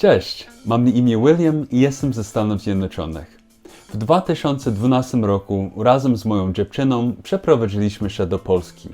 Cześć, mam na imię William i jestem ze Stanów Zjednoczonych. W 2012 roku razem z moją dziewczyną przeprowadziliśmy się do Polski.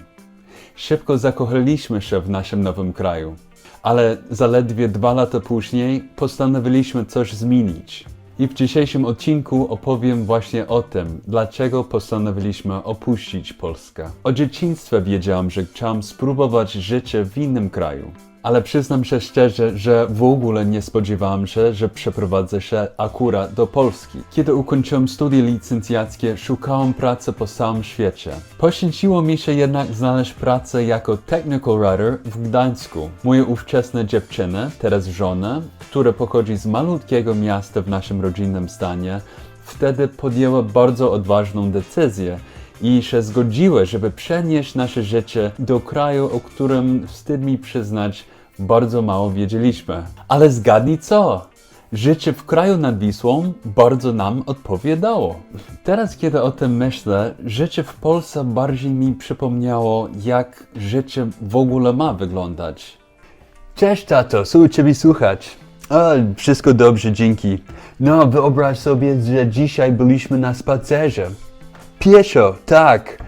Szybko zakochaliśmy się w naszym nowym kraju, ale zaledwie dwa lata później postanowiliśmy coś zmienić. I w dzisiejszym odcinku opowiem właśnie o tym, dlaczego postanowiliśmy opuścić Polskę. Od dzieciństwa wiedziałam, że chciałam spróbować życie w innym kraju. Ale przyznam się szczerze, że w ogóle nie spodziewałam się, że przeprowadzę się akurat do Polski. Kiedy ukończyłem studia licencjackie, szukałem pracy po całym świecie. Poświęciło mi się jednak znaleźć pracę jako technical writer w Gdańsku. Moja ówczesna dziewczyna, teraz żona, która pochodzi z malutkiego miasta w naszym rodzinnym stanie, wtedy podjęła bardzo odważną decyzję i się zgodziła, żeby przenieść nasze życie do kraju, o którym wstyd mi przyznać, bardzo mało wiedzieliśmy. Ale zgadnij co? Życie w kraju nad Wisłą bardzo nam odpowiadało. Teraz, kiedy o tym myślę, życie w Polsce bardziej mi przypomniało, jak życie w ogóle ma wyglądać. Cześć tato, co ciebie słuchać? O, wszystko dobrze, dzięki. No, wyobraź sobie, że dzisiaj byliśmy na spacerze. Pieszo, tak.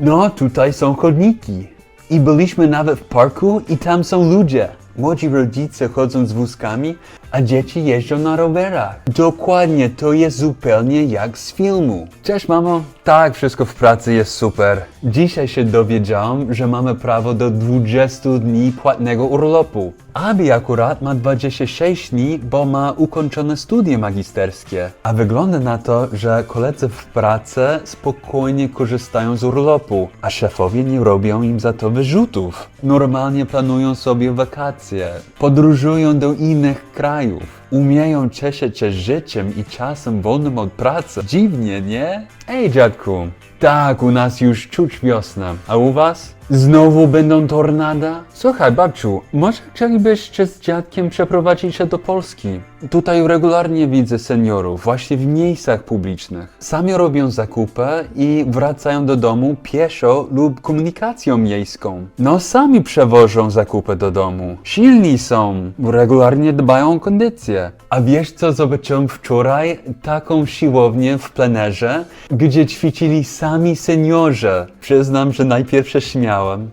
No, tutaj są chodniki. I byliśmy nawet w parku i tam są ludzie. Młodzi rodzice chodzą z wózkami, a dzieci jeżdżą na rowerach. Dokładnie, to jest zupełnie jak z filmu. Cześć mamo. Tak, wszystko w pracy jest super. Dzisiaj się dowiedziałam, że mamy prawo do 20 dni płatnego urlopu. Abi akurat ma 26 dni, bo ma ukończone studia magisterskie. A wygląda na to, że koledzy w pracy spokojnie korzystają z urlopu, a szefowie nie robią im za to wyrzutów. Normalnie planują sobie wakacje, podróżują do innych krajów. Umieją cieszyć się życiem i czasem wolnym od pracy. Dziwnie, nie? Ej, dziadku. Tak, u nas już czuć wiosnę. A u was? Znowu będą tornada? Słuchaj, babciu, może chcielibyście z dziadkiem przeprowadzić się do Polski? Tutaj regularnie widzę seniorów, właśnie w miejscach publicznych. Sami robią zakupy i wracają do domu pieszo lub komunikacją miejską. No, sami przewożą zakupy do domu. Silni są, regularnie dbają o kondycję. A wiesz co zobaczyłem wczoraj? Taką siłownię w plenerze, gdzie ćwiczyli sami seniorzy. Przyznam, że najpierw się śmiałem.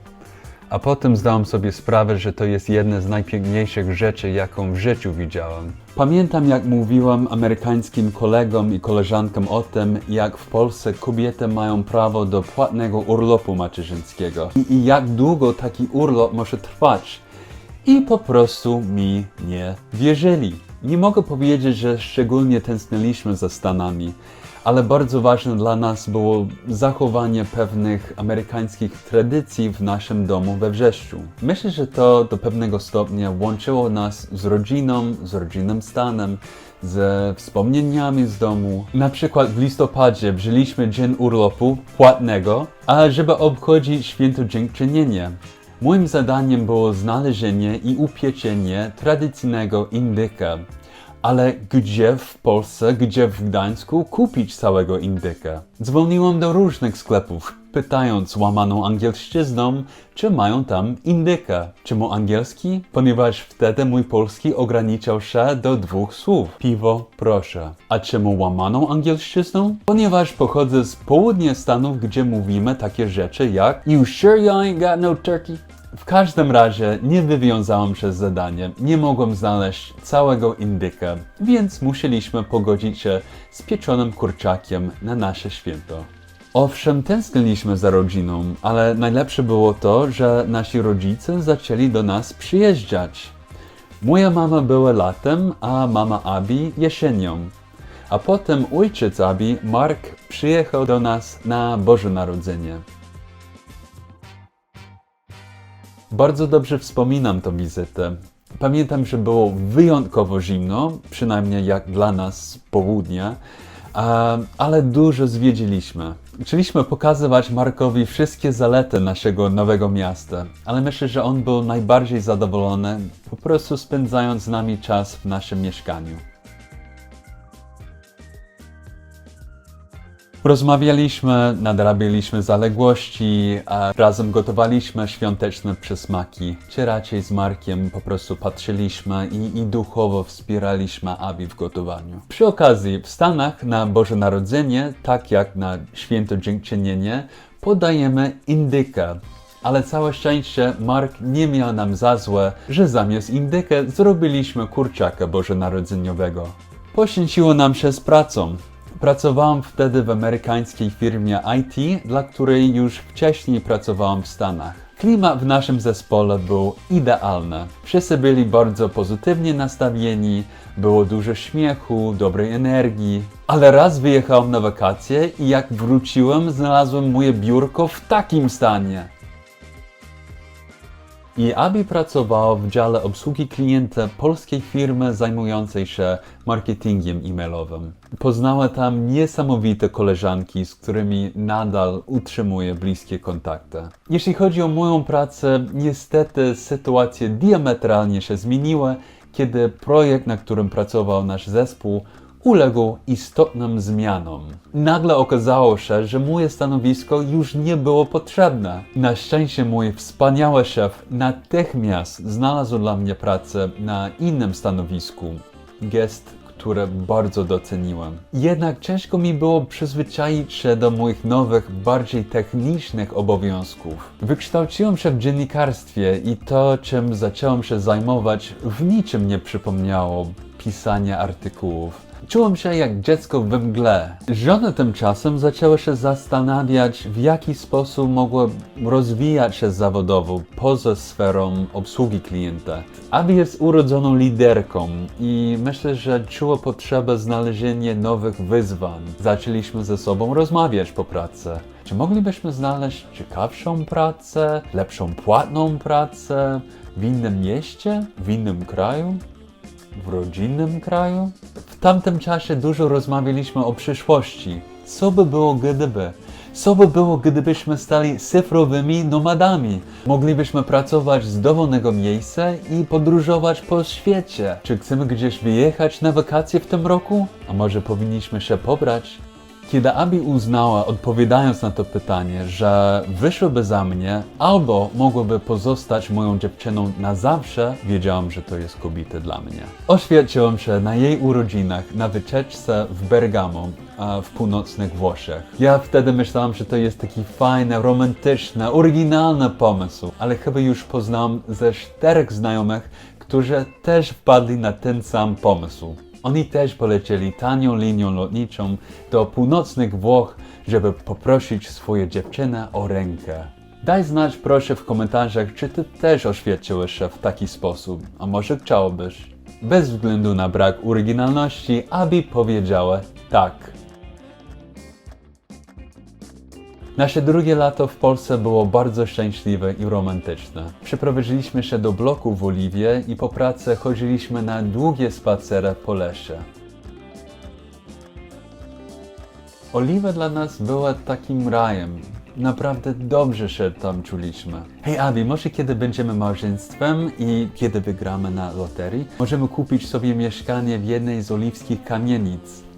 A potem zdałem sobie sprawę, że to jest jedna z najpiękniejszych rzeczy, jaką w życiu widziałem. Pamiętam, jak mówiłem amerykańskim kolegom i koleżankom o tym, jak w Polsce kobiety mają prawo do płatnego urlopu macierzyńskiego i, i jak długo taki urlop może trwać. I po prostu mi nie wierzyli. Nie mogę powiedzieć, że szczególnie tęskniliśmy za Stanami, ale bardzo ważne dla nas było zachowanie pewnych amerykańskich tradycji w naszym domu we Wrzeszczu. Myślę, że to do pewnego stopnia łączyło nas z rodziną, z rodzinnym stanem, ze wspomnieniami z domu. Na przykład w listopadzie wzięliśmy dzień urlopu płatnego, a żeby obchodzić święto dziękczynienia. Moim zadaniem było znalezienie i upieczenie tradycyjnego indyka. Ale gdzie w Polsce, gdzie w Gdańsku kupić całego indyka? Dzwoniłem do różnych sklepów, pytając łamaną angielszczyzną, czy mają tam indyka. Czemu angielski? Ponieważ wtedy mój polski ograniczał się do dwóch słów. Piwo, proszę. A czemu łamaną angielszczyzną? Ponieważ pochodzę z południa Stanów, gdzie mówimy takie rzeczy jak You sure you ain't got no turkey? W każdym razie nie wywiązałem się z zadaniem, nie mogłem znaleźć całego indyka, więc musieliśmy pogodzić się z pieczonym kurczakiem na nasze święto. Owszem, tęskniliśmy za rodziną, ale najlepsze było to, że nasi rodzice zaczęli do nas przyjeżdżać. Moja mama była latem, a mama Abi jesienią. A potem ojciec Abi, Mark, przyjechał do nas na Boże Narodzenie. Bardzo dobrze wspominam tę wizytę. Pamiętam, że było wyjątkowo zimno, przynajmniej jak dla nas z południa, ale dużo zwiedziliśmy. Chcieliśmy pokazywać Markowi wszystkie zalety naszego nowego miasta, ale myślę, że on był najbardziej zadowolony, po prostu spędzając z nami czas w naszym mieszkaniu. Rozmawialiśmy, nadrabialiśmy zaległości, a razem gotowaliśmy świąteczne przysmaki. Czy raczej z Markiem po prostu patrzyliśmy i, i duchowo wspieraliśmy Abi w gotowaniu. Przy okazji, w Stanach na Boże Narodzenie, tak jak na Święto Dziękczynienie, podajemy indykę. Ale całe szczęście Mark nie miał nam za złe, że zamiast indykę zrobiliśmy kurczaka bożonarodzeniowego. Poświęciło nam się z pracą. Pracowałam wtedy w amerykańskiej firmie IT, dla której już wcześniej pracowałam w Stanach. Klimat w naszym zespole był idealny. Wszyscy byli bardzo pozytywnie nastawieni, było dużo śmiechu, dobrej energii. Ale raz wyjechałem na wakacje i jak wróciłem, znalazłem moje biurko w takim stanie. I Abi pracowała w dziale obsługi klienta polskiej firmy zajmującej się marketingiem e-mailowym. Poznała tam niesamowite koleżanki, z którymi nadal utrzymuje bliskie kontakty. Jeśli chodzi o moją pracę, niestety sytuacja diametralnie się zmieniła, kiedy projekt, na którym pracował nasz zespół, uległ istotnym zmianom. Nagle okazało się, że moje stanowisko już nie było potrzebne. Na szczęście mój wspaniały szef natychmiast znalazł dla mnie pracę na innym stanowisku. Gest, który bardzo doceniłem. Jednak ciężko mi było przyzwyczaić się do moich nowych, bardziej technicznych obowiązków. Wykształciłem się w dziennikarstwie i to, czym zacząłem się zajmować, w niczym nie przypomniało pisania artykułów. Czułem się jak dziecko we mgle. Żona tymczasem zaczęła się zastanawiać, w jaki sposób mogła rozwijać się zawodowo poza sferą obsługi klienta. Abi jest urodzoną liderką i myślę, że czuła potrzebę znalezienia nowych wyzwań. Zaczęliśmy ze sobą rozmawiać po pracy. Czy moglibyśmy znaleźć ciekawszą pracę, lepszą płatną pracę w innym mieście, w innym kraju? w rodzinnym kraju? W tamtym czasie dużo rozmawialiśmy o przyszłości. Co by było gdyby? Co by było, gdybyśmy stali cyfrowymi nomadami? Moglibyśmy pracować z dowolnego miejsca i podróżować po świecie. Czy chcemy gdzieś wyjechać na wakacje w tym roku? A może powinniśmy się pobrać? Kiedy Abi uznała, odpowiadając na to pytanie, że wyszłoby za mnie, albo mogłoby pozostać moją dziewczyną na zawsze, wiedziałam, że to jest kobieta dla mnie. Oświadczyłem się na jej urodzinach na wycieczce w Bergamo, w północnych Włoszech. Ja wtedy myślałam, że to jest taki fajny, romantyczny, oryginalny pomysł, ale chyba już poznałam ze czterech znajomych, którzy też wpadli na ten sam pomysł. Oni też polecieli tanią linią lotniczą do północnych Włoch, żeby poprosić swoje dziewczynę o rękę. Daj znać proszę w komentarzach, czy ty też oświadczyłeś się w taki sposób, a może chciałbyś. Bez względu na brak oryginalności, Abi powiedziała tak. Nasze drugie lato w Polsce było bardzo szczęśliwe i romantyczne. Przeprowadziliśmy się do bloku w Oliwie i po pracy chodziliśmy na długie spacery po lesie. Oliwa dla nas była takim rajem. Naprawdę dobrze się tam czuliśmy. Hej Abi, może kiedy będziemy małżeństwem i kiedy wygramy na loterii, możemy kupić sobie mieszkanie w jednej z oliwskich kamienic.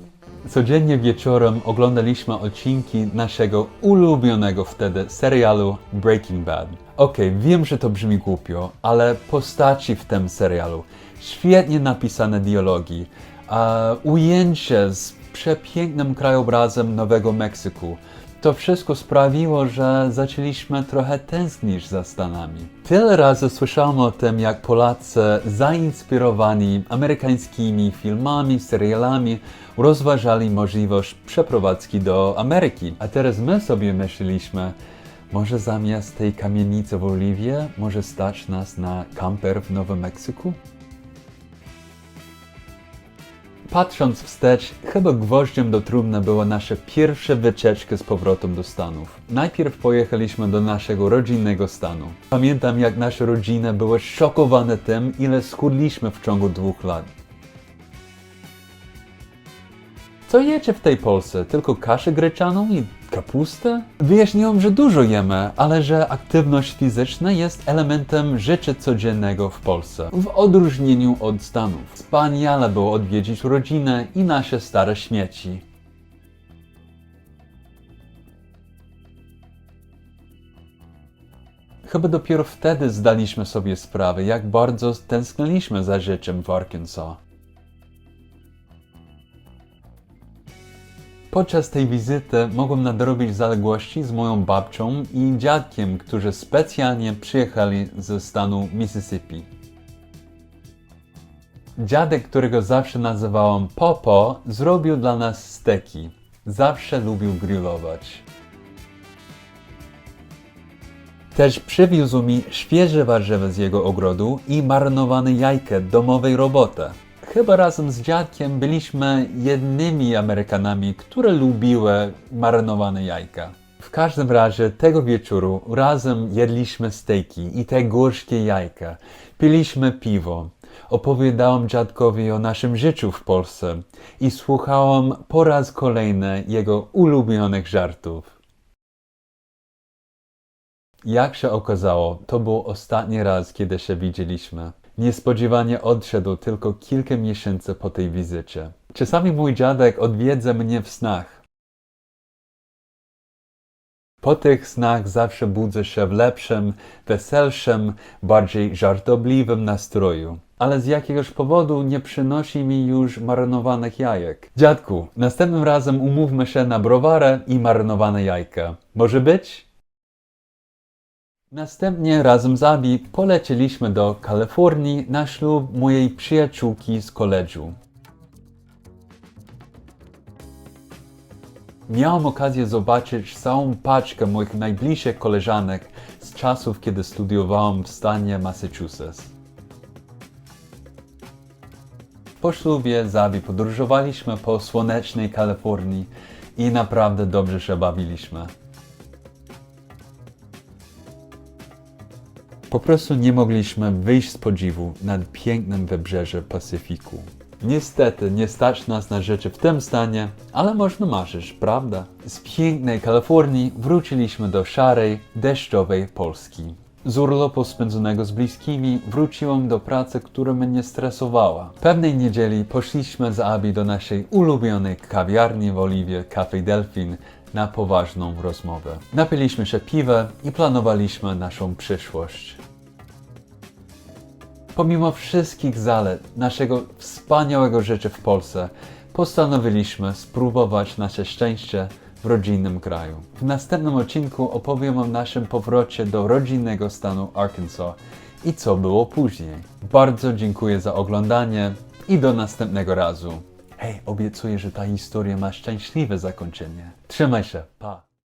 Codziennie wieczorem oglądaliśmy odcinki naszego ulubionego wtedy serialu Breaking Bad. Okej, wiem, że to brzmi głupio, ale postaci w tym serialu, świetnie napisane dialogi, ujęcie z przepięknym krajobrazem Nowego Meksyku. To wszystko sprawiło, że zaczęliśmy trochę tęsknić za Stanami. Tyle razy słyszałem o tym, jak Polacy zainspirowani amerykańskimi filmami, serialami rozważali możliwość przeprowadzki do Ameryki. A teraz my sobie myśleliśmy, może zamiast tej kamienicy w Oliwie, może stać nas na kamper w Nowym Meksyku? Patrząc wstecz, chyba gwoździem do trumny była nasza pierwsza wycieczka z powrotem do Stanów. Najpierw pojechaliśmy do naszego rodzinnego stanu. Pamiętam, jak nasza rodzina była szokowana tym, ile schudliśmy w ciągu dwóch lat. Co jecie w tej Polsce? Tylko kaszę gryczaną i kapustę? Wyjaśniłam, że dużo jemy, ale że aktywność fizyczna jest elementem życia codziennego w Polsce, w odróżnieniu od Stanów. Wspaniale było odwiedzić rodzinę i nasze stare śmieci. Chyba dopiero wtedy zdaliśmy sobie sprawę, jak bardzo tęskniliśmy za życiem w Arkansas. Podczas tej wizyty mogłem nadrobić zaległości z moją babcią i dziadkiem, którzy specjalnie przyjechali ze stanu Mississippi. Dziadek, którego zawsze nazywałam Popo, zrobił dla nas steki. Zawsze lubił grillować. Też przywiózł mi świeże warzywa z jego ogrodu i marynowane jajka domowej roboty. Chyba razem z dziadkiem byliśmy jednymi Amerykanami, które lubiły marynowane jajka. W każdym razie tego wieczoru razem jedliśmy steki i te gorzkie jajka. Piliśmy piwo. Opowiadałam dziadkowi o naszym życiu w Polsce i słuchałam po raz kolejny jego ulubionych żartów. Jak się okazało, to był ostatni raz, kiedy się widzieliśmy. Niespodziewanie odszedł tylko kilka miesięcy po tej wizycie. Czasami mój dziadek odwiedza mnie w snach. Po tych snach zawsze budzę się w lepszym, weselszym, bardziej żartobliwym nastroju. Ale z jakiegoś powodu nie przynosi mi już marynowanych jajek. Dziadku, następnym razem umówmy się na browarę i marynowane jajka. Może być? Następnie razem z Abi polecieliśmy do Kalifornii na ślub mojej przyjaciółki z koledżu. Miałem okazję zobaczyć całą paczkę moich najbliższych koleżanek z czasów, kiedy studiowałem w stanie Massachusetts. Po ślubie z Abi podróżowaliśmy po słonecznej Kalifornii i naprawdę dobrze się bawiliśmy. Po prostu nie mogliśmy wyjść z podziwu nad pięknym wybrzeżem Pacyfiku. Niestety nie stać nas na rzeczy w tym stanie, ale można marzyć, prawda? Z pięknej Kalifornii wróciliśmy do szarej, deszczowej Polski. Z urlopu spędzonego z bliskimi wróciłem do pracy, która mnie stresowała. Pewnej niedzieli poszliśmy z Abi do naszej ulubionej kawiarni w Oliwie Cafe Delfin na poważną rozmowę. Napiliśmy się piwa i planowaliśmy naszą przyszłość. Pomimo wszystkich zalet naszego wspaniałego życia w Polsce, postanowiliśmy spróbować nasze szczęście w rodzinnym kraju. W następnym odcinku opowiem o naszym powrocie do rodzinnego stanu Arkansas i co było później. Bardzo dziękuję za oglądanie i do następnego razu. Hej, obiecuję, że ta historia ma szczęśliwe zakończenie. Trzymaj się, pa!